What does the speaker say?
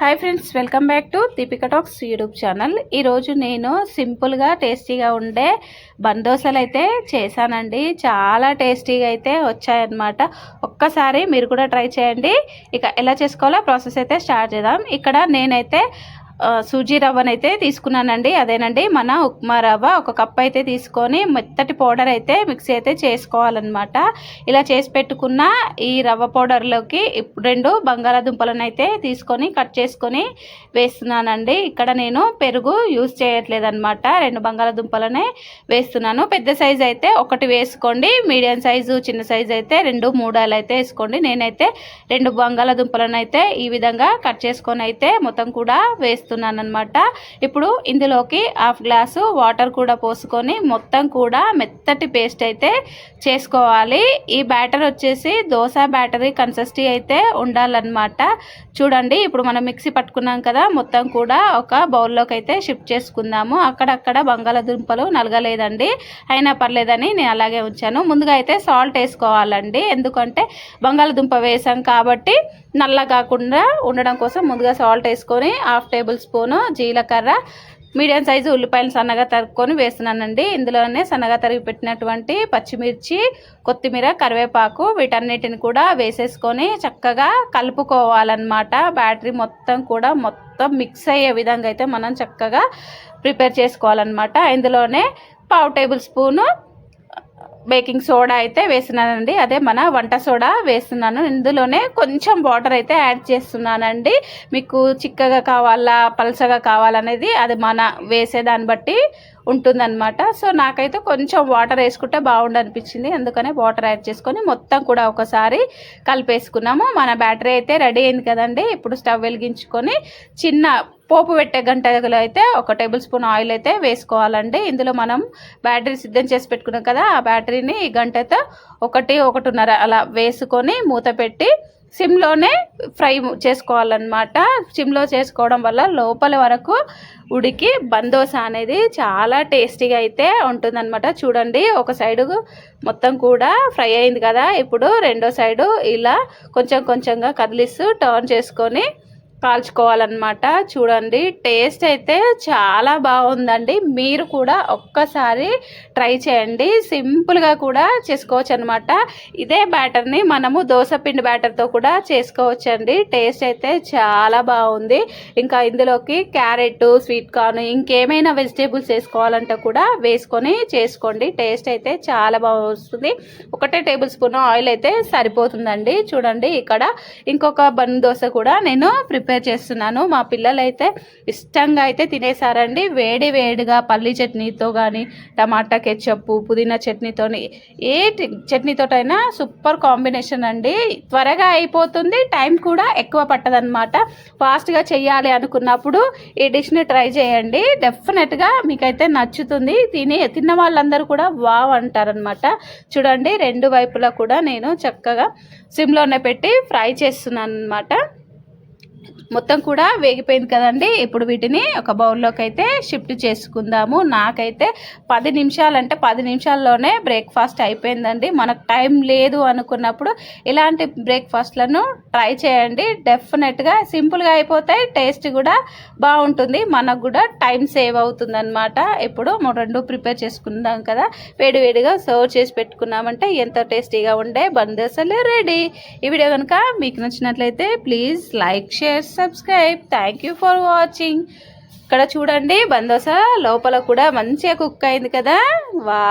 Hi friends welcome back to Deepika talks YouTube channel ఈరోజు నేను సింపుల్గా టేస్టీగా ఉండే బందోసలు అయితే చేశానండి. చాలా టేస్టీగా అయితే వచ్చాయన్నమాట. ఒక్కసారి మీరు కూడా ట్రై చేయండి. ఇక ఎలా చేసుకోవాలో ప్రాసెస్ అయితే స్టార్ట్ చేద్దాం. ఇక్కడ నేనైతే సూజీ రవ్వనైతే తీసుకున్నానండి. అదేనండి మన ఉప్మా రవ్వ ఒక కప్ అయితే తీసుకొని మెత్తటి పౌడర్ అయితే మిక్సీ అయితే చేసుకోవాలన్నమాట. ఇలా చేసి పెట్టుకున్న ఈ రవ్వ పౌడర్లోకి రెండు బంగాళాదుంపలను అయితే తీసుకొని కట్ చేసుకొని వేస్తున్నానండి. ఇక్కడ నేను పెరుగు యూస్ చేయట్లేదన్నమాట. రెండు బంగాళాదుంపలనే వేస్తున్నాను. పెద్ద సైజు అయితే ఒకటి వేసుకోండి. మీడియం సైజు చిన్న సైజు అయితే రెండు మూడాలు అయితే వేసుకోండి. నేనైతే రెండు బంగాళాదుంపలను అయితే ఈ విధంగా కట్ చేసుకొని అయితే మొత్తం కూడా వేస్తాను వేస్తున్నాను అనమాట ఇప్పుడు ఇందులోకి హాఫ్ గ్లాసు వాటర్ కూడా పోసుకొని మొత్తం కూడా మెత్తటి పేస్ట్ అయితే చేసుకోవాలి. ఈ బ్యాటర్ వచ్చేసి దోశ బ్యాటరీ కన్సిస్టీ అయితే ఉండాలన్నమాట. చూడండి ఇప్పుడు మనం మిక్సీ పట్టుకున్నాం కదా మొత్తం కూడా ఒక బౌల్లోకి అయితే షిఫ్ట్ చేసుకుందాము. అక్కడక్కడ బంగాళదుంపలు నలగలేదండి. అయినా పర్లేదని నేను అలాగే ఉంచాను. ముందుగా అయితే సాల్ట్ వేసుకోవాలండి. ఎందుకంటే బంగాళదుంప వేసాం కాబట్టి నల్ల కాకుండా ఉండడం కోసం ముందుగా సాల్ట్ వేసుకొని హాఫ్ టేబుల్ స్పూను జీలకర్ర మీడియం సైజు ఉల్లిపాయలు సన్నగా తరుక్కొని వేస్తున్నానండి. ఇందులోనే సన్నగా తరిగి పెట్టినటువంటి పచ్చిమిర్చి కొత్తిమీర కరివేపాకు వీటన్నిటిని కూడా వేసేసుకొని చక్కగా కలుపుకోవాలన్నమాట. బ్యాటరీ మొత్తం కూడా మొత్తం మిక్స్ అయ్యే విధంగా అయితే మనం చక్కగా ప్రిపేర్ చేసుకోవాలన్నమాట. ఇందులోనే పావు టేబుల్ స్పూను బేకింగ్ సోడా అయితే వేస్తున్నానండి. అదే మన వంట సోడా వేస్తున్నాను. ఇందులోనే కొంచెం వాటర్ అయితే యాడ్ చేస్తున్నానండి. మీకు చిక్కగా కావాలా పలసగా కావాలనేది అది మన వేసేదాన్ని బట్టి ఉంటుందన్నమాట. సో నాకైతే కొంచెం వాటర్ వేసుకుంటే బాగుండు అనిపించింది. అందుకనే వాటర్ యాడ్ చేసుకొని మొత్తం కూడా ఒకసారి కలిపేసుకున్నాము. మన బ్యాటరీ అయితే రెడీ అయింది కదండి. ఇప్పుడు స్టవ్ వెలిగించుకొని చిన్న పోపు పెట్టే గంటలో అయితే ఒక టేబుల్ స్పూన్ ఆయిల్ అయితే వేసుకోవాలండి. ఇందులో మనం బ్యాటరీ సిద్ధం చేసి పెట్టుకున్నాం కదా ఆ బ్యాటరీని ఈ గంటతో ఒకటి ఒకటిన్నర అలా వేసుకొని మూత పెట్టి సిమ్లోనే ఫ్రై చేసుకోవాలన్నమాట. సిమ్లో చేసుకోవడం వల్ల లోపల వరకు ఉడికి బందోస అనేది చాలా టేస్టీగా అయితే ఉంటుందన్నమాట. చూడండి ఒక సైడు మొత్తం కూడా ఫ్రై అయింది కదా ఇప్పుడు రెండో సైడు ఇలా కొంచెం కొంచెంగా కదిలిస్తూ టర్న్ చేసుకొని కాల్చుకోవాలన్నమాట. చూడండి టేస్ట్ అయితే చాలా బాగుందండి. మీరు కూడా ఒక్కసారి ట్రై చేయండి. సింపుల్గా కూడా చేసుకోవచ్చు అనమాట ఇదే బ్యాటర్ని మనము దోశపిండి బ్యాటర్తో కూడా చేసుకోవచ్చండి. టేస్ట్ అయితే చాలా బాగుంది. ఇంకా ఇందులోకి క్యారెట్ స్వీట్ కార్న్ ఇంకేమైనా వెజిటేబుల్స్ వేసుకోవాలంటే కూడా వేసుకొని చేసుకోండి. టేస్ట్ అయితే చాలా బాగా వస్తుంది. ఒకటే టేబుల్ స్పూన్ ఆయిల్ అయితే సరిపోతుందండి. చూడండి ఇక్కడ ఇంకొక బన్ దోశ కూడా నేను ప్రిపేర్ ప్రిపేర్ చేస్తున్నాను. మా పిల్లలు అయితే ఇష్టంగా అయితే తినేసారండి వేడి వేడిగా పల్లి చట్నీతో కానీ టమాటా కెచ్చప్పు పుదీనా చట్నీతో ఏ చట్నీతోటైనా సూపర్ కాంబినేషన్ అండి. త్వరగా అయిపోతుంది. టైం కూడా ఎక్కువ పట్టదనమాట ఫాస్ట్గా చేయాలి అనుకున్నప్పుడు ఈ డిష్ని ట్రై చేయండి. డెఫినెట్గా మీకైతే నచ్చుతుంది. తిని తిన్న వాళ్ళందరూ కూడా వావ్ అంటారనమాట చూడండి రెండు వైపులా కూడా నేను చక్కగా సిమ్లోనే పెట్టి ఫ్రై చేస్తున్నాను అనమాట మొత్తం కూడా వేగిపోయింది కదండి. ఇప్పుడు వీటిని ఒక బౌల్లోకి అయితే షిఫ్ట్ చేసుకుందాము. నాకైతే పది నిమిషాలంటే పది నిమిషాల్లోనే బ్రేక్ఫాస్ట్ అయిపోయిందండి. మనకు టైం లేదు అనుకున్నప్పుడు ఇలాంటి బ్రేక్ఫాస్ట్లను ట్రై చేయండి. డెఫినెట్గా సింపుల్గా అయిపోతాయి టేస్ట్ కూడా బాగుంటుంది. మనకు కూడా టైం సేవ్ అవుతుందన్నమాట. ఇప్పుడు రెండు ప్రిపేర్ చేసుకుందాం కదా. వేడివేడిగా సర్వ్ చేసి పెట్టుకున్నామంటే ఎంతో టేస్టీగా ఉండే బందోసలు రెడీ. ఈ వీడియో కనుక మీకు నచ్చినట్లయితే please like share subscribe. Thank you for watching ఇక్కడ చూడండి బందోసా లోపల కూడా మంచిగా కుక్ అయింది కదా? వా